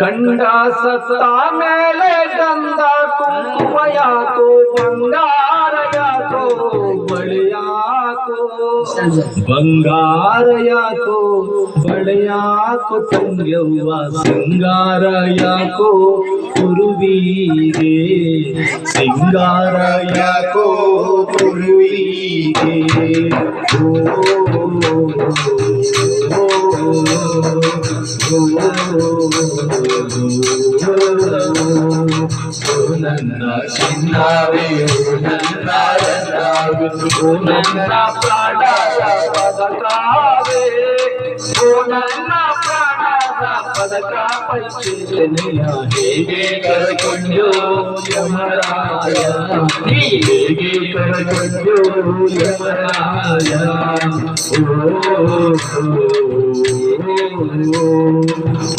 ಗಂಡ ಸತ್ತ ಮೇಲೆ ಗಂಧ ಕುಂಕುಮ ಬಂಗಾರಯಾತೋ ಬಳಿಯಾತೋ ಯಾಕೋ ಬಳಿಯಾಕೋ ಬಂಗಾರ ಯಾಕೋ ಬಳೆಯಾಕೋ ತಂಗ್ಯವ್ವ ಸಿಂಗಾರ ಯಾಕೋ ಕುರುವಿಗೆ ಸಿಂಗಾರ ಯಾಕೋ ಕುರುವಿಗೆ ಓ, చిన్నావి ప్రాణ फलका पंचनिया हेगे कर कुंजो यमराया हेगे कर कुंजो यमराया ओ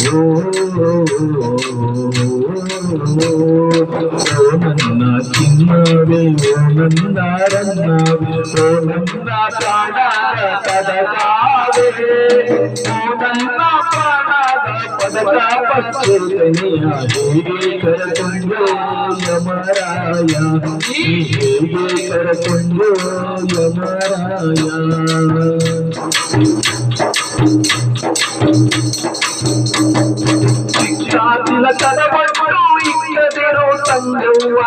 Oh, oh, oh, oh, oh, oh, oh, oh. ఓనన్నా చిన్నావే ఓనన్నారన్నావే ఓనన్నా పాడార పదకావే ఓనన్నా పాడార యమరాయ ఈదేవి యమరాయ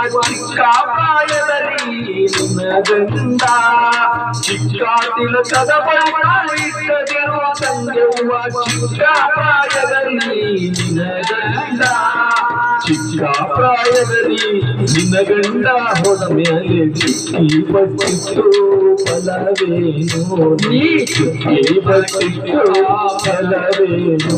ಚಿಕ್ಕ ಪ್ರಾಯದಲ್ಲಿ ನಿನ್ನ ಗಂಡ ಚಿಕ್ಕ ಪ್ರಾಯದಲ್ಲಿ ನಿನ್ನ ಗಂಡ ಹೊಡ ಮೇಲೆ ಚಿಕ್ಕಿ ಬಟ್ಟಿತ್ತು ಫಲವೇನು ನೀ ಚಿಕ್ಕಿ ಬಟ್ಟಿತ್ತು ಫಲವೇನು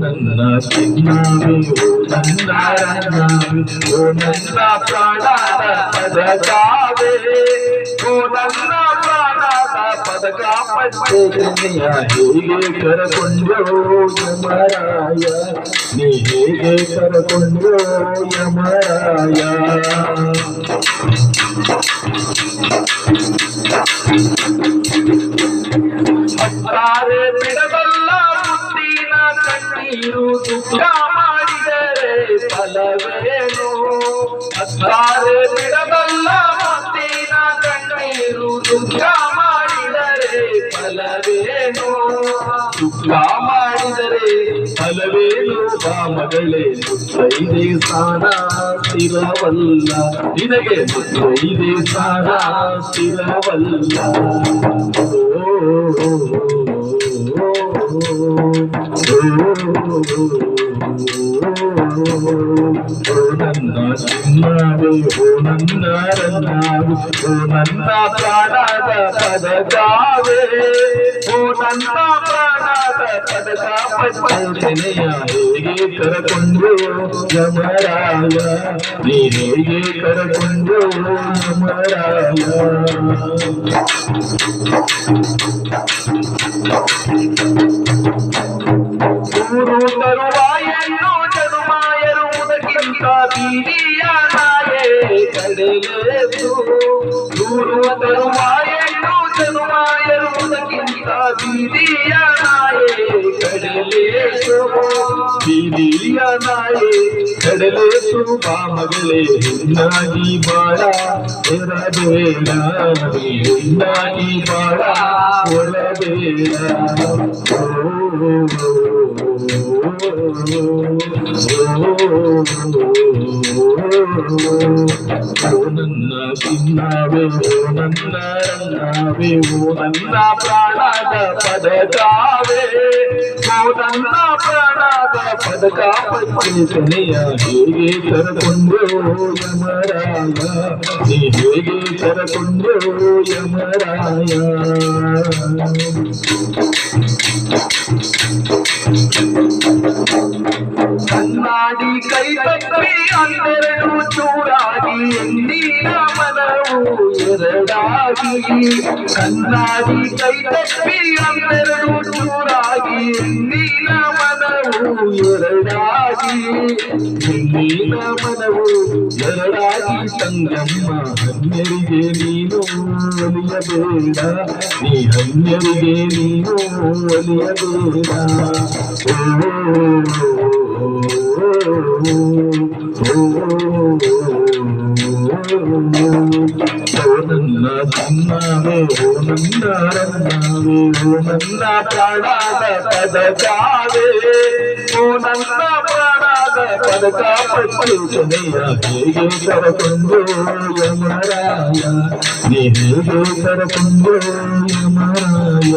నన్న చిన్నావి నన్నారన్నావి ఓ నన్న ప్రాణాల పదకావే ఓ నన్న ప్రాణాల యమరాయ నీ హేగే యమరాయ ತಾರೆ ಬಿಡಬಲ್ಲ ಬುದ್ಧಿನ ಕಣ್ಣೀರು ದುಃಖ ಮಾಡಿದರೆ ಫಲವೇನು? ತಾರೆ ಬಿಡಬಲ್ಲ ಬುದ್ಧಿನ ಕಣ್ಣೀರು ದುಃಖ ಮಾಡಿದರೆ ಫಲವೇನು? ದುಃಖ ಮಗಳೇ ಮುತ್ತೈದೆ ಸ್ಥಾನ ಸ್ಥಿರವಲ್ಲ ನಿನಗೆ ಮುತ್ತೈದೆ ಸ್ಥಾನ ಸ್ಥಿರವಲ್ಲ ನನ್ನ ಚಿನ್ನವೇ ಓ ನನ್ನ ರನ್ನವೇ ಓ ನನ್ನ ಪ್ರಾಣದ ಪದಕಾವೇ ಓ ನನ್ನ ಕರಕೊಂಡು ಯಮರಾಯ ನೀ ಹೇಗೆ ಕರಕೊಂಡು ಯಮರಾಯ ಊರು ತರುವಾಯನ್ನು ಜನುಮಾಯರುವುದಕ್ಕಿಂತ ಬೀದಿಯ ನಾಯೇ ಕಡೆಲೇಸು ಊರು ತರುವಾಯನ್ನು ಜನುಮಾಯರುವುದಕ್ಕಿಂತ ಬೀದಿಯ ನಾಯೇ ಕಡಲೇಸು ಬೀದಿಯ ನಾಯೇ ಕಡಲೇಸು ಬಾ ಮಗಳೇ ಹುನ್ನಾಗಿ ಬಾಳ ಹೊರಬೇಡ ಹುನ್ನಾಗಿ ಬಾಳ ಹೊರಬೇಡ ಓ ನನ್ನ ಚಿನ್ನವೇ ಓ ನನ್ನ ರನ್ನವೇ ಓ ನನ್ನ ಪ್ರಾಣದ ಪದಕಾವೇ ಓ ನನ್ನ ಪ್ರಾಣದ ಪದಕ ಪಚ್ಚನೆಯ ಹೇಗೆ ಕರಕೊಂಡು ಯಮರಾಯ ನೀ ಹೇಗೆ ಕರಕೊಂಡು ಯಮರಾಯ ಕಣ್ಣಾಡಿ ಕೈ ತಪ್ಪಿ ಅಂದೆರಡು உயரடாகி கண்ணாடி கை தப்பி அந்தூராகி நீலமன உயரடாகி நீலமனவு ಎರಡಾಗಿ ಸಂಗಮ್ಮ ಅನ್ಯರಿಗೆ ನೀನು ಒಲಿಯಬೇಡ ನೀ ಅನ್ಯರಿಗೆ ನೀನು ಒಲಿಯಬೇಡ ಓ ఓనన్నారన్నావే ఓనన్న ప్రాణాల పదకావే ఓనన్న ప్రాణాల పదకా పట్టుకునయ్యా నీగే తరకుందో యమరాయ నీగే తరకుందో యమరాయ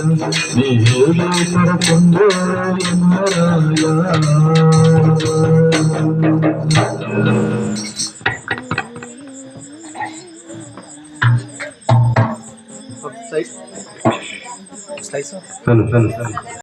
నీగే తరకుందో యమరాయ. 算了算了算了